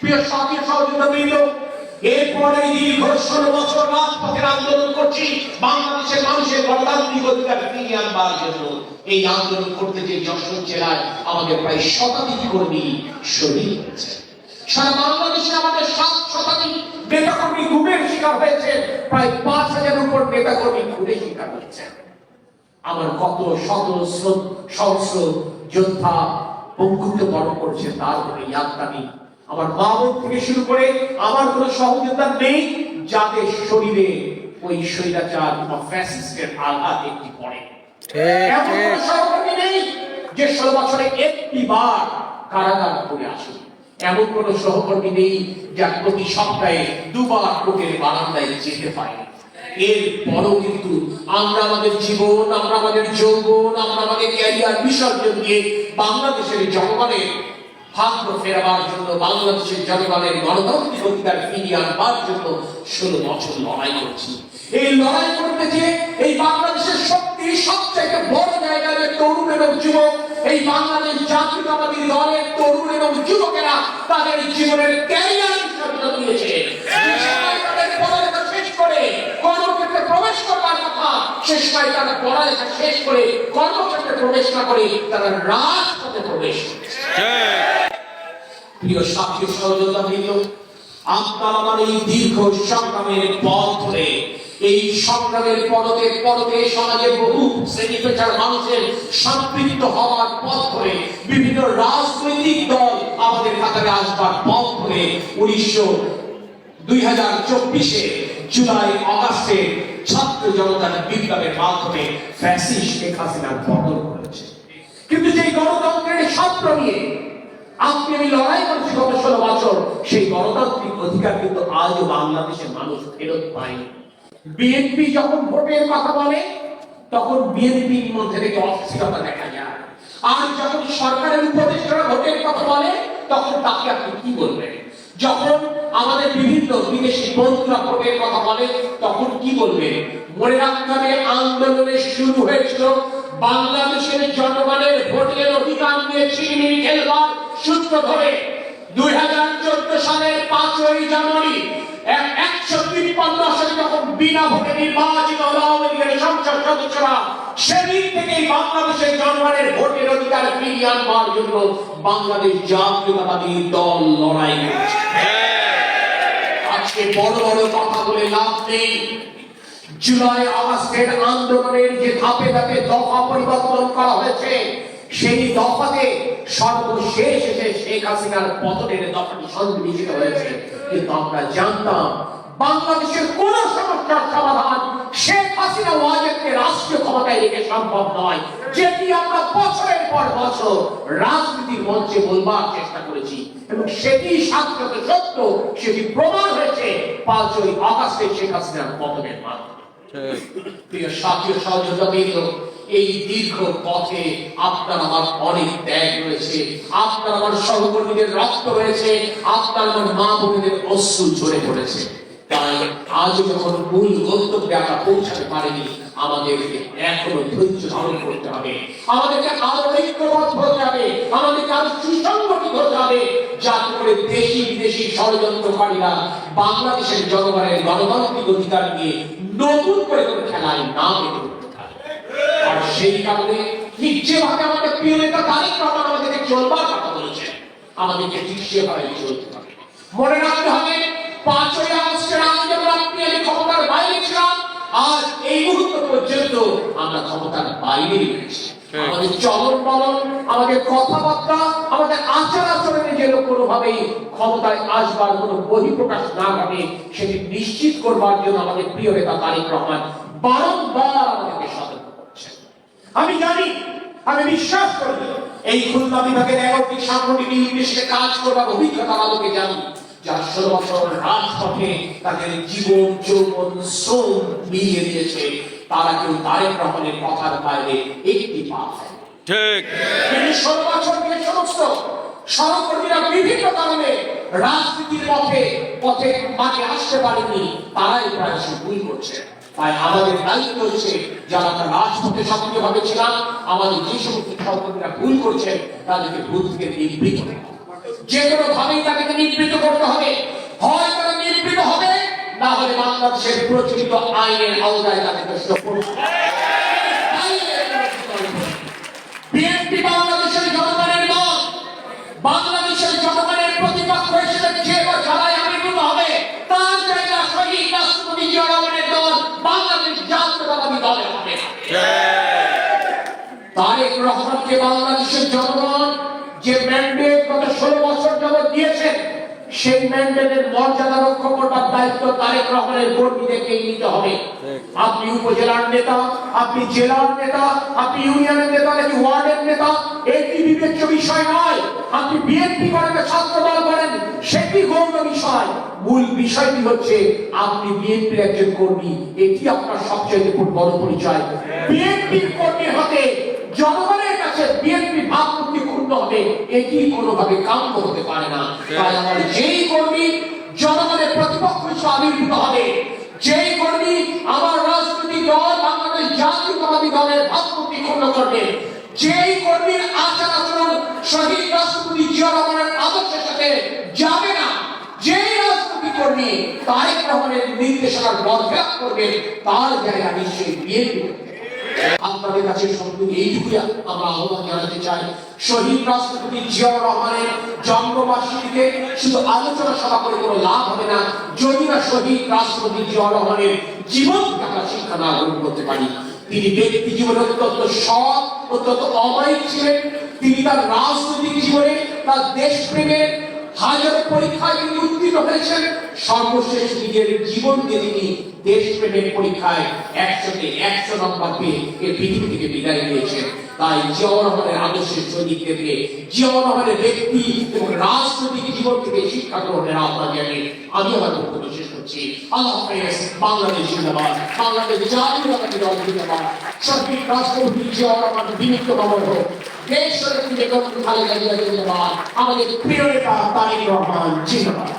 প্রিয় সাথী সহযোগিতা বৃন্দ এরপরে দীর্ঘ ষোলো বছর রাজপথের আন্দোলন করছি। বাংলাদেশের মানুষের গণতান্ত্রিক অধিকার ফিরিয়ে আনবার জন্য। এই আন্দোলন করতে যে যশোর জেলায় আমাদের প্রায় শতাধিক কর্মী শহীদ হয়েছে। সারা বাংলাদেশে আমাদের সাত শতাধিক নেতাকর্মী গুমের শিকার হয়েছে। প্রায় পাঁচ হাজার উপর নেতাকর্মী খুনে শিকার হয়েছে। আমার কত শত সহস্র যোদ্ধা বঙ্কুত্ব বরণ করছে, তার কোনো নেই আমার মা বোন থেকে শুরু করে আমার কোনো সহযোদ্ধা নেই যাদের শরীরে ওই স্বৈরাচার বা ফ্যাসিস্টের আঘাত একটি পড়ে। এমন কোনো সহকর্মী নেই যে ষোলো বছরে একটি বার কারাগার করে আসে এমন কোন সহকর্মী নেই যা প্রতি সপ্তাহে দুবার কোর্টের বারান্দায় যেতে পারে। এর পরও কিন্তু আমরা আমাদের জীবন আমরা আমাদের যৌবন আমরা আমাদের ক্যারিয়ার বিসর্জন দিয়ে বাংলাদেশের জনগণের ভাগ্য ফেরাবার জন্য বাংলাদেশের জনগণের গণতান্ত্রিক অধিকার ফিরিয়ে আনবার জন্য ষোলো বছর লড়াই করছি। এই লড়াই করতে যে এই বাংলাদেশের শক্তি সবচেয়ে বড় জায়গায় তরুণ এবং যুবক। এই বাংলাদেশ জাতীয়তাবাদী দলের তরুণ এবং যুবকেরা তাদের জীবনের ক্যারিয়ার বিসর্জন দিয়েছে প্রবেশ শেষ করে কর্মক্ষেত্রে প্রবেশ না করে তারা রাজপথে প্রবেশ ঠিক প্রিয় সাথী সহযোগিতা বৃন্দ আপনার আমার এই দীর্ঘ সংগ্রামের পথ ধরে, এই সংগ্রামের পরতে পরতে সমাজের বহু শ্রেণি পেশার মানুষের সম্পৃক্ত হওয়ার পথ ধরে বিভিন্ন রাজনৈতিক দল আমাদের কাতারে আসবার পথ ধরে উনিশশো দুই হাজার চব্বিশে জুলাই অগাস্টে ছাত্র জনতার বিপ্লবের মাধ্যমে ফ্যাসিস্ট শেখ হাসিনার পতন করেছে। কিন্তু সেই গণতন্ত্রের স্বপ্ন নিয়ে আপনি আমি লড়াই করছি ষোলো বছর। সেই গণতান্ত্রিক অধিকার কিন্তু আজও বাংলাদেশের মানুষ ফেরত পায়নি। বিএনপি যখন ভোটের কথা বলে, তখন বিএনপির মধ্যে থেকে অস্থিরতা দেখা যায়। আর যখন সরকারের উপদেষ্টারা ভোটের কথা বলে, তখন তাকে আপনি কি বলবেন? যখন আমাদের বিভিন্ন বিদেশি বন্ধুরা ভোটের কথা বলে, তখন কি বলবেন মনে রাখতে হবে আন্দোলনের শুরু হয়েছিল। বাংলাদেশের জনগণের ভোটের অধিকার নিয়ে ছিনিমিনি খেলবার সূত্র ধরে দুই হাজার চোদ্দ সালের পাঁচই জানুয়ারি একশো তিপ্পান্ন সালে যখন বিনা ভোটে নির্বাচিত হলো আওয়ামী লীগের সংসদ সদস্যরা, সেদিন থেকেই বাংলাদেশের জনগণের ভোটের অধিকার ফিরিয়ে আনবার জন্য বাংলাদেশ জাতীয়তাবাদী দল লড়াই করেছে। আজকে বড় বড় কথা বলে লাভ নেই। জুলাই আগস্টের আন্দোলনের যে ধাপে ধাপে দফা পরিবর্তন করা হয়েছে, সেই দফাতে সর্বশেষ এসে শেখ হাসিনার পতনের দফাটি সন্নিবেশিত হয়েছে। কিন্তু আমরা জানতাম, বাংলাদেশের কোন সমস্যার সমাধান শেখ হাসিনা ওয়াজেদকে রাষ্ট্রীয় ক্ষমতায় রেখে সম্ভব নয়। যেটি আমরা বছরের পর বছর রাজনীতির মঞ্চে বলবার চেষ্টা করেছি। এবং সেটি সাক্ষাৎ সত্য সেটি প্রমাণ হয়েছে পাঁচই আগস্টে শেখ হাসিনার পতনের মাধ্যমে প্রিয় সাথী ও এই দীর্ঘ পথে আপনার আমার অনেক ত্যাগ রয়েছে। আপনার আমার সহকর্মীদের রক্ত রয়েছে। আপনার আমার মা বোনেদের অশ্রু ঝরে পড়েছে। তাই আজ যখন মূল গন্তব্যে আমরা পৌঁছাতে পারিনি আমাদেরকে এখনও ধৈর্য ধারণ করতে হবে। আমাদেরকে আরও ঐক্যবদ্ধ হতে হবে। আমাদেরকে আরও সুসংগঠিত হতে হবে। যাতে করে দেশি বিদেশি ষড়যন্ত্রকারীরা বাংলাদেশের জনগণের গণতান্ত্রিক অধিকার নিয়ে নতুন করে কোনো খেলায় না মেতে আর সেই কারণে ঠিক যেভাবে আমাদের প্রিয় নেতা তারেক রহমান আমাদেরকে চলবার কথা বলেছেন, আমাদেরকে ঠিক সেভাবে চলতে হবে। মনে রাখতে হবে, পাঁচই আগস্টের আগে যেমন আপনি আমি ক্ষমতার বাইরে ছিলাম। আমরা ক্ষমতার বাইরে রয়েছি। আমাদের চলন বলন আমাদের কথাবার্তা আমাদের আচার আচরণে যেন কোনোভাবেই ক্ষমতায় আসবার কোনো বহিঃপ্রকাশ না ঘটে সেটি নিশ্চিত করবার জন্য আমাদের প্রিয় নেতা তারেক রহমান বারংবার আমাদেরকে সতর্ক করছেন। আমি জানি আমি বিশ্বাস করি এই খুলনা বিভাগের এগারোটি সাংগঠনিক নির্দেশে কাজ করবার অভিজ্ঞতা আলোকে জানি যারা ষোলো বছর রাজপথে তাদের জীবন যৌবন শ্রম মিলিয়ে দিয়েছে তারা কেউ তারেক রহমানের কথার বাইরে একটি পা ঠিক। তিনি ষোলো বছর দিয়ে সমস্ত সহকর্মীরা বিভিন্ন কারণে রাজনীতির পথে পথে মাঠে আসতে পারেনি তারাই প্রায় ভুল করছে। তাই আমাদের দায়িত্ব হচ্ছে যারা আমরা রাজপথে সক্রিয়ভাবে ছিলাম আমাদের যে সমস্ত সহকর্মীরা ভুল করছে তাদেরকে ভুল থেকে নিবৃত যে কোনো ভাবেই তাদেরকে নিবৃত করতে বাংলাদেশের প্রচলিত আইনের আওতায় তাদেরকে সুরক্ষা বিএনপি বাংলাদেশের জনগণের বাংলাদেশের জনগণের প্রতিপক্ষ হিসেবে যে হবে, তার জায়গা রাষ্ট্রপতি দল বাংলাদেশ জাতীয়তাবাদী দলে হবে। তারেক রহমানকে বাংলাদেশের জনগণ যে ম্যান্ডেট গত ষোলো বছর যাবৎ দিয়েছেন সেই ম্যান্ডেটের মর্যাদা রক্ষা করবার দায়িত্ব তারেক রহমানের কর্মীদেরকেই নিতে হবে। আপনি উপজেলার নেতা আপনি জেলার নেতা আপনি ইউনিয়নের নেতা নাকি ওয়ার্ডের নেতা এটি বিবেচ্য বিষয় নয় আপনি বিএনপি করেন ছাত্র দল করেন সেটি গৌণ বিষয়। মূল বিষয়টি হচ্ছে আপনি বিএনপির একজন কর্মী এটি আপনার সবচেয়ে বড় পরিচয়। বিএনপির কর্মী হতে জনগণের কাছে বিএনপি ভাবমূর্তি ক্ষুণ্ণ হবে এটি কোনোভাবে কাম্য হতে পারে না। তাই আমার যেই কর্মী জনগণের প্রতিপক্ষ হিসেবে আবির্ভূত হবে যেই কর্মী আমার রাজনৈতিক দল বাংলাদেশ জাতীয়তাবাদী দলের ভাবমূর্তি ক্ষুণ্ণ করবে যেই কর্মীর আচার আচরণ শহীদ রাষ্ট্রপতি জিয়া রহমানের আদর্শের সাথে যাবে না যেই রাজনৈতিক কর্মী তারেক রহমানের নির্দেশনার বরখাস্ত করবে তার জায়গা নিশ্চয়ই বিএনপি আপনাদের কাছে শুধু এইটুকুই আমরা আহ্বান জানাতে চাই শহীদ রাষ্ট্রপতি জিয়াউর রহমানের জন্মবার্ষিকীতে শুধু আলোচনা সভা করে কোনো লাভ হবে না, যদি না শহীদ রাষ্ট্রপতি জিয়াউর রহমানের জীবন আমরা শিক্ষা না গ্রহণ করতে পারি। তিনি ব্যক্তি জীবনে অত্যন্ত সৎ, অত্যন্ত অমায়িক ছিলেন। তিনি তার রাজনৈতিক জীবনে, তার দেশপ্রেমের হাজার পরীক্ষায় তিনি উত্তীর্ণ হয়েছেন। সর্বশেষ নিজের জীবন দিয়ে তিনি দেশপ্রেমের পরীক্ষায় একশোতে একশো নম্বর পেয়ে এ পৃথিবী থেকে বিদায় নিয়েছেন। তাই জিয়াউর আদর্শের সৈনিকদেরকে, জিয়াউর রহমানের ব্যক্তি এবং রাজনৈতিক জীবন থেকে শিক্ষা গ্রহণের আহ্বান জানিয়ে আমি আমার বক্তব্য শেষ করছি। আল্লাহ হাফেজ, বাংলাদেশ জিন্দাবাদ। বাংলাদেশ শহীদ রাষ্ট্রপতি জিয়াউর রহমান বিনীত নমন হোক। দেশ বেগম খালেদা জিয়া জিন্দাবাদ আমাদের প্রিয় নেতা তারেক রহমান জিন্দাবাদ